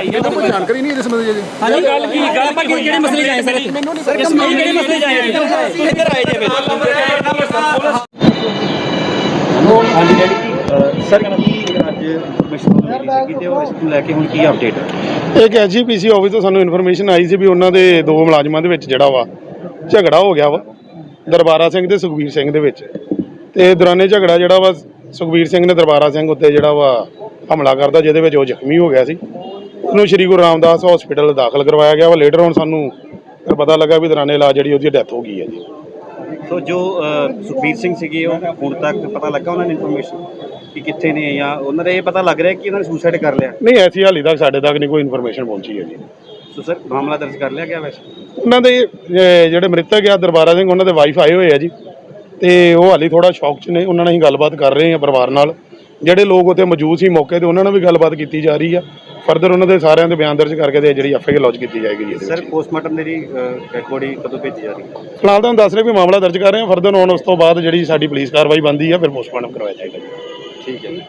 ਆਈ ਮੈਨੂੰ ਕੋਈ ਜਾਣਕਾਰੀ ਨਹੀਂ ਇਹਦੇ ਸੰਬੰਧੀ ਜੀ ਹਾਂਜੀ ਗੱਲ ਕੀ ਗੱਲ ਕੀ ਕਿਹੜੇ ਮਸਲੇ ਜਾਏ ਸਰ ਮੈਨੂੰ ਨਹੀਂ ਇਸ ਮਸਲੇ ਕਿਹੜੇ ਮਸਲੇ ਜਾਏ ਇੱਧਰ ਆਏ ਜੇ ਹਾਂਜੀ ਡੈਡੀ ਕੀ ਸਰ ਕੀ ਅੱਜ ਇਨਫੋਰਮੇਸ਼ਨ ਮਿਲੀ ਸੀ ਤੇ ਉਹ ਇਸ ਨੂੰ ਲੈ ਕੇ ਹੁਣ ਕੀ ਅਪਡੇਟ ਹੈ? ਇੱਕ ਐਸਜੀਪੀਸੀ ਆਫਿਸ ਤੋਂ ਸਾਨੂੰ ਇਨਫੋਰਮੇਸ਼ਨ ਆਈ ਸੀ ਵੀ ਉਹਨਾਂ ਦੇ ਦੋ ਮੁਲਾਜ਼ਮਾਂ ਦੇ ਵਿੱਚ ਜਿਹੜਾ ਵਾ ਝਗੜਾ ਹੋ ਗਿਆ ਵਾ ਦਰਬਾਰਾ ਸਿੰਘ ਤੇ ਸੁਖਬੀਰ ਸਿੰਘ ਦੇ ਵਿੱਚ। ਤੇ ਦੌਰਾਨੇ ਝਗੜਾ ਜਿਹੜਾ ਵਾ ਸੁਖਬੀਰ ਸਿੰਘ ਨੇ ਦਰਬਾਰਾ ਸਿੰਘ ਉੱਤੇ ਜਿਹੜਾ ਵਾ ਹਮਲਾ ਕਰਦਾ ਜਿਹਦੇ ਵਿੱਚ ਉਹ ਜ਼ਖਮੀ ਹੋ ਗਿਆ ਸੀ। ਉਹਨੂੰ ਸ਼੍ਰੀ ਗੁਰੂ ਰਾਮਦਾਸ ਹਸਪੀਟਲ ਦਾਖਲ ਕਰਵਾਇਆ ਗਿਆ ਵਾ। ਲੇਟਰ ਹੁਣ ਸਾਨੂੰ ਫਿਰ ਪਤਾ ਲੱਗਾ ਵੀ ਦੌਰਾਨੇ ਇਲਾਜ ਜਿਹੜੀ ਉਹਦੀ ਡੈਥ ਹੋ ਗਈ ਹੈ ਜੀ। ਸੋ ਜੋ ਸੁਖਬੀਰ ਸਿੰਘ ਸੀਗੇ ਉਹ ਹੁਣ ਤੱਕ ਪਤਾ ਲੱਗਾ ਉਹਨਾਂ ਨੂੰ ਇਨਫੋਰਮੇਸ਼ਨ ਕਿ ਕਿੱਥੇ ਨੇ ਜਾਂ ਉਹਨਾਂ ਦਾ ਇਹ ਪਤਾ ਲੱਗ ਰਿਹਾ ਕਿ ਉਹਨਾਂ ਨੇ ਸੁਸਾਈਡ ਕਰ ਲਿਆ। ਨਹੀਂ ਐਸੀ ਹਾਲੀ ਤੱਕ ਸਾਡੇ ਤੱਕ ਨਹੀਂ ਕੋਈ ਇਨਫੋਰਮੇਸ਼ਨ ਪਹੁੰਚੀ ਹੈ ਜੀ। ਸੋ ਸਰ ਮਾਮਲਾ ਦਰਜ ਕਰ ਲਿਆ ਗਿਆ ਵੈਸੇ? ਉਹਨਾਂ ਦੇ ਜਿਹੜੇ ਮ੍ਰਿਤਕ ਆ ਦਰਬਾਰਾ ਸਿੰਘ ਉਹਨਾਂ ਦੇ ਵਾਈਫ ਆਏ ਹੋਏ ਆ ਜੀ। ਤੇ ਉਹ ਹਾਲੀ ਥੋੜਾ ਸ਼ੌਕ 'ਚ ਨੇ ਉਹਨਾਂ ਨਾਲ ਹੀ ਗੱਲਬਾਤ ਕਰ ਰਹੇ ਆ ਪਰਿਵਾਰ ਨਾਲ। ਜਿਹੜੇ ਲੋਕ ਉੱਥੇ ਮੌਜੂਦ ਸੀ ਮੌਕੇ ਤੇ ਉਹਨਾਂ ਨਾਲ ਵੀ ਗੱਲਬਾਤ ਕੀਤੀ ਜਾ ਰਹੀ ਆ। ਫਰਦਰ ਉਹਨਾਂ ਦੇ ਸਾਰਿਆਂ ਦੇ ਬਿਆਨ ਦਰਜ ਕਰਕੇ ਤੇ ਜਿਹੜੀ ਐਫਆਈਆਰ ਲੌਂਚ ਕੀਤੀ ਜਾਏਗੀ ਜੀ ਸਰ ਪੋਸਟਮਾਰਟਮ ਦੀ ਬੋਡੀ ਕਦੋਂ ਭੇਜੀ ਜਾ ਰਹੀ ਹੈ? ਫਿਲਹਾਲ ਤਾਂ ਹੁਣ ਦੱਸ ਰਹੇ ਵੀ ਮਾਮਲਾ ਦਰਜ ਕਰ ਰਹੇ ਆ ਫਰਦਰ ਹੁਣ ਉਸ ਤੋਂ ਬਾਅਦ ਜਿਹੜੀ ਸਾਡੀ ਪੁਲਿਸ ਕਾਰਵਾਈ ਬਣਦੀ ਆ ਫਿਰ ਪੋਸਟਮਾਰਟਮ ਕਰਵਾਇਆ ਜਾਏਗਾ ਜੀ। ਠੀਕ ਹੈ ਜੀ।